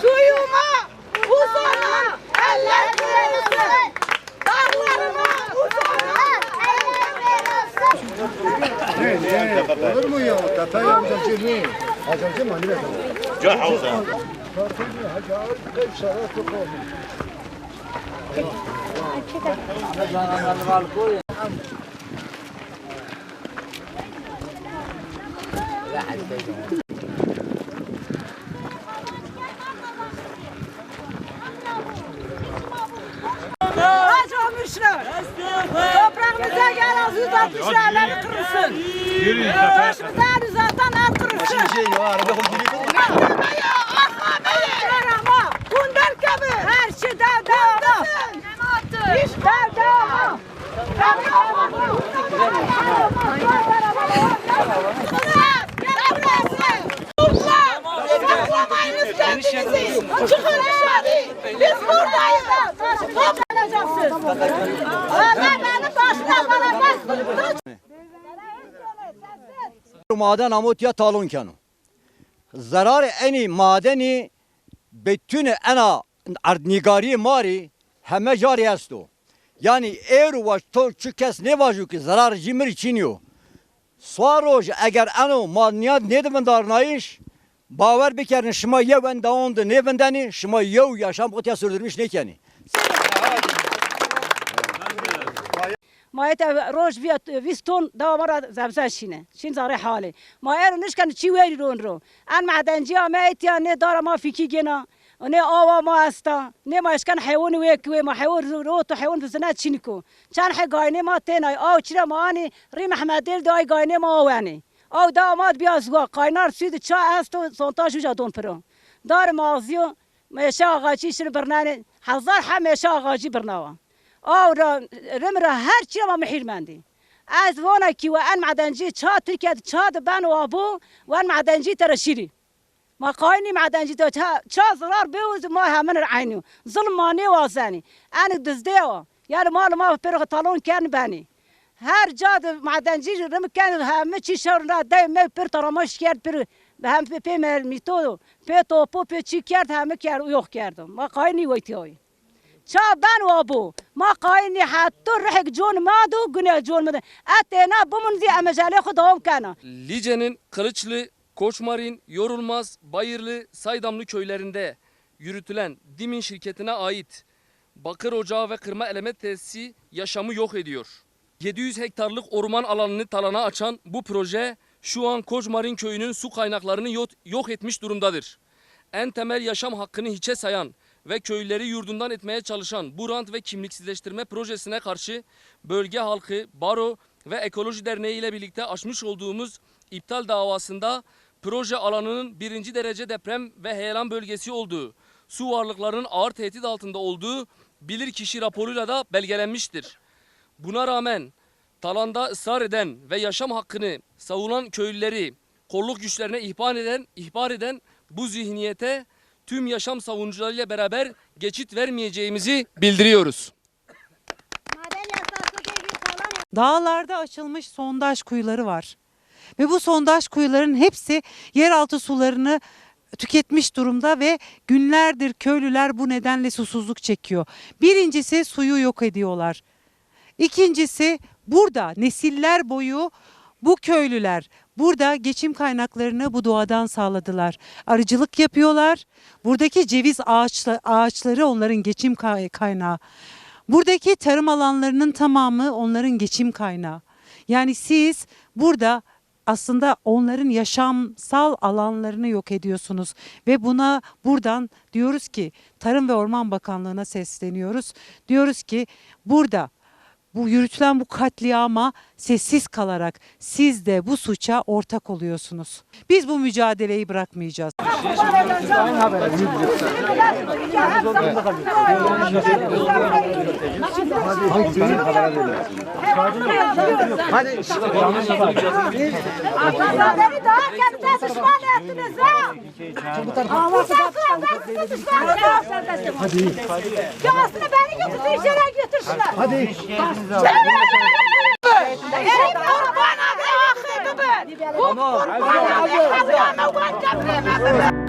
Suyuma, huzuruma, eller kırılsın. Dağlarıma, huzuruma, eller kırılsın. Olur mu ya? Tepe yapacağım şimdi. Hacamcım hani ne kadar? Cah havza. Tartılmıyor. Hacı ağır bir sarı çok oldu. Çekil. Çekil. Az uzatmışlar, eller kırılsın. Başımıza el uzatan el kırılsın. Şey ya arada koyduğunu Mahkemeye, ahkameye. Ama bundan gibi her şey dev dev dev. İş dev dev. Çıkın aşağı. Biz buradayız. Toplanacaksınız. Onlar maden amut ya talon kanu. Zarar eni madeni bütün ena nigari mari heme cari esto. Yani eğer var to çükes ne vaju ki zarar cimri çiniyor. Svaroj eğer eno madniyat ne demen darnayış baver bikerin şıma yeven daondu ne vendeni şıma yev yaşam kutya sürdürmüş ne keni. ما تا روش بیاد ویستون دوا مرا زبزه شینه. شین زاره حاله. ما ایرو نشکن چی ویری رون رو؟ ان معدنجی ما ایتیا نه داره ما فیکی گنا نه آوا ما استا نه ما اشکن حیوان ویکوی ما. حیوان رو تو حیوان بزنه چینی کو. چند حی گاینه ما تینای؟ آو چرا ما آنی؟ ری محمد دل دای گاینه ما آوانی آو داماد بیا زوا قاینار سوید چا است و سونتاش وجا دون پرو. دار مازیو میشه آقاچی شر برنانه؟ هزار همیشه آقاچی برناوه آو را رم را هر چی ما محیر مندی از وانا کی و ان معدنجی چا ترکیت چا بن و ابو و ان معدنجی ترشیری ما قاینی معدنجی تو چا چا زرار بیوز ما همن عینو ظلمانی وازنی ان دزدیو یعنی مال ما پر تالون کن بنی هر جاد معدنجی رم کن همه چی شر را دای می پر ترامش کرد پر هم پی پی مل میتو پی توپو پی چی کرد همه کرد و یخ کردم ما قاینی ویتی çaban wabu ma qayni hattu rihik jun madu güne jun madu atena bu munzi amajale khudom kana Lice'nin Kılıçlı, Koçmarin, Yorulmaz, Bayırlı, Saydamlı köylerinde yürütülen Dimin şirketine ait bakır ocağı ve kırma elemet tesisi yaşamı yok ediyor. 700 hektarlık orman alanını talana açan bu proje şu an Koçmarin köyünün su kaynaklarını yok, yok etmiş durumdadır. En temel yaşam hakkını hiçe sayan ve köyleri yurdundan etmeye çalışan bu rant ve kimliksizleştirme projesine karşı bölge halkı, baro ve ekoloji derneği ile birlikte açmış olduğumuz iptal davasında proje alanının birinci derece deprem ve heyelan bölgesi olduğu, su varlıklarının ağır tehdit altında olduğu bilirkişi raporuyla da belgelenmiştir. Buna rağmen talanda ısrar eden ve yaşam hakkını savunan köylüleri kolluk güçlerine ihbar eden, ihbar eden bu zihniyete tüm yaşam savunucularıyla beraber geçit vermeyeceğimizi bildiriyoruz. Dağlarda açılmış sondaj kuyuları var. Ve bu sondaj kuyuların hepsi yeraltı sularını tüketmiş durumda ve günlerdir köylüler bu nedenle susuzluk çekiyor. Birincisi suyu yok ediyorlar. İkincisi burada nesiller boyu bu köylüler burada geçim kaynaklarını bu doğadan sağladılar. Arıcılık yapıyorlar. Buradaki ceviz ağaçla, ağaçları onların geçim kay- kaynağı. Buradaki tarım alanlarının tamamı onların geçim kaynağı. Yani siz burada aslında onların yaşamsal alanlarını yok ediyorsunuz ve buna buradan diyoruz ki Tarım ve Orman Bakanlığı'na sesleniyoruz. Diyoruz ki burada bu yürütülen bu katliama sessiz kalarak siz de bu suça ortak oluyorsunuz. Biz bu mücadeleyi bırakmayacağız. Beni daha kendinize düşman ettiniz ha. Bu saflardan sizi düşman ettiniz. Hadi. Ya aslında beni götürsün içeri götürsünler. Hadi. قربانه اخي ببيت قربانه حزانه وين